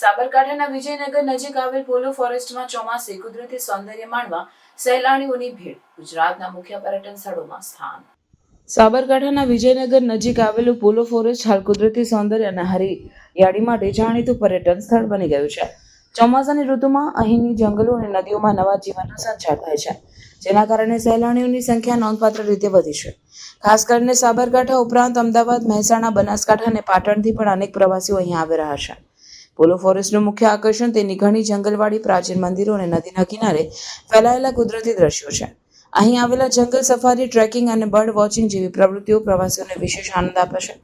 સાબરકાંઠાના વિજયનગર નજીક આવેલ પોલો ફોરેસ્ટમાં ચોમાસે કુદરતી સૌંદર્ય માણવા સહેલાણીઓની ભીડ ગુજરાતના મુખ્ય પર્યટન સ્થળોમાં સ્થાન. સાબરકાંઠાના વિજયનગર નજીક આવેલું પોલો ફોરેસ્ટ હાલ કુદરતી સૌંદર્ય અને હરિયાળી માટે જાણીતું પર્યટન સ્થળ બની ગયું છે. ચોમાસાની ઋતુમાં અહીંની જંગલો અને નદીઓમાં નવા જીવનનો સંચાર થાય છે. જેના કારણે સહેલાણીઓની સંખ્યા નોંધપાત્ર રીતે વધી છે. ખાસ કરીને સાબરકાંઠા ઉપરાંત અમદાવાદ, મહેસાણા, બનાસકાંઠા અને પાટણથી પણ અનેક પ્રવાસીઓ અહીં આવી રહ્યા છે. પોલો ફોરેસ્ટનું મુખ્ય આકર્ષણ તેની ઘણી જંગલવાળી પ્રાચીન મંદિરો અને નદીના કિનારે ફેલાયેલા કુદરતી દ્રશ્યો છે. અહીં આવેલા જંગલ સફારી, ટ્રેકિંગ અને બર્ડ વોચિંગ જેવી પ્રવૃત્તિઓ પ્રવાસીઓને વિશેષ આનંદ આપે છે.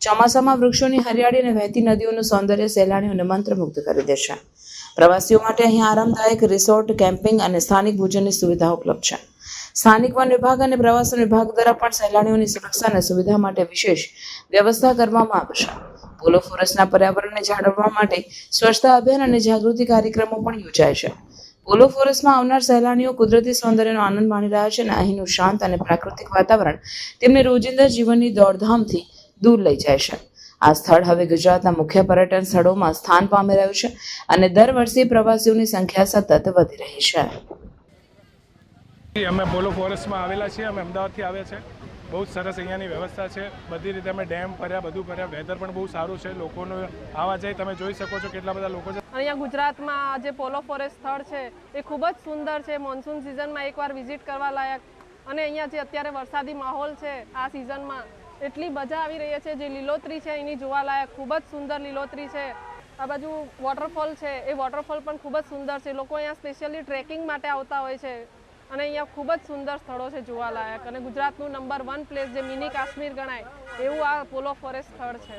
ચોમાસામાં વૃક્ષોની હરિયાળી અને વહેતી નદીઓનું સૌંદર્ય સહેલાણીઓને મંત્રમુગ્ધ કરી દેશે પ્રવાસીઓ માટે અહીં આરામદાયક રિસોર્ટ, કેમ્પિંગ અને સ્થાનિક ભોજનની સુવિધા ઉપલબ્ધ છે. સ્થાનિક વન વિભાગ અને પ્રવાસન વિભાગ દ્વારા પણ સહેલાણીઓની સુરક્ષા અને સુવિધા માટે વિશેષ વ્યવસ્થા કરવામાં આવે છે. પોલો ફોરેસ્ટના પર્યાવરણને જાળવવા માટે સ્વચ્છતા અભિયાન અને જાગૃતિ કાર્યક્રમો પણ યોજાય છે. પોલો ફોરેસ્ટમાં આવનાર સહેલાણીઓ કુદરતી સૌંદર્યનો આનંદ માણી રહ્યા છે અને અહીંનું શાંત અને પ્રાકૃતિક વાતાવરણ તેમને રોજિંદા જીવનની દોડધામથી દૂર લઈ જાય છે. આ સ્થળ હવે ગુજરાતના મુખ્ય પર્યટન સ્થળોમાં સ્થાન પામી રહ્યું છે અને દર વર્ષે પ્રવાસીઓની સંખ્યા સતત વધી રહી છે. અમે પોલો ફોરેસ્ટમાં આવેલા છીએ, અમે અમદાવાદથી આવ્યા છે. બહુ સરસ અહીંયાની વ્યવસ્થા છે. બધી રીતે અમે ડેમ ફર્યા બધું ફર્યા વેધર પણ બહુ સારું છે. લોકોનું આવા જાય તમે જોઈ શકો છો કેટલા બધા લોકો છે. અહીંયા ગુજરાતમાં જે પોલો ફોરેસ્ટ સ્થળ છે, એ ખૂબ જ સુંદર છે. મોન્સૂન સિઝનમાં એકવાર વિઝિટ કરવા લાયક. અને અહીંયા જે અત્યારે વરસાદી માહોલ છે આ સિઝનમાં, એટલી મજા આવી રહી છે. જે લીલોતરી છે એની જોવાલાયક ખૂબ જ સુંદર લીલોતરી છે. આ બાજુ વોટરફોલ છે, એ વોટરફોલ પણ ખૂબ જ સુંદર છે. લોકો અહીંયા સ્પેશિયલી ટ્રેકિંગ માટે આવતા હોય છે. અને અહીંયા ખૂબ જ સુંદર સ્થળો છે જોવાલાયક. અને ગુજરાતનું નંબર વન પ્લેસ જે મિની કાશ્મીર ગણાય, એવું આ પોલો ફોરેસ્ટ સ્થળ છે.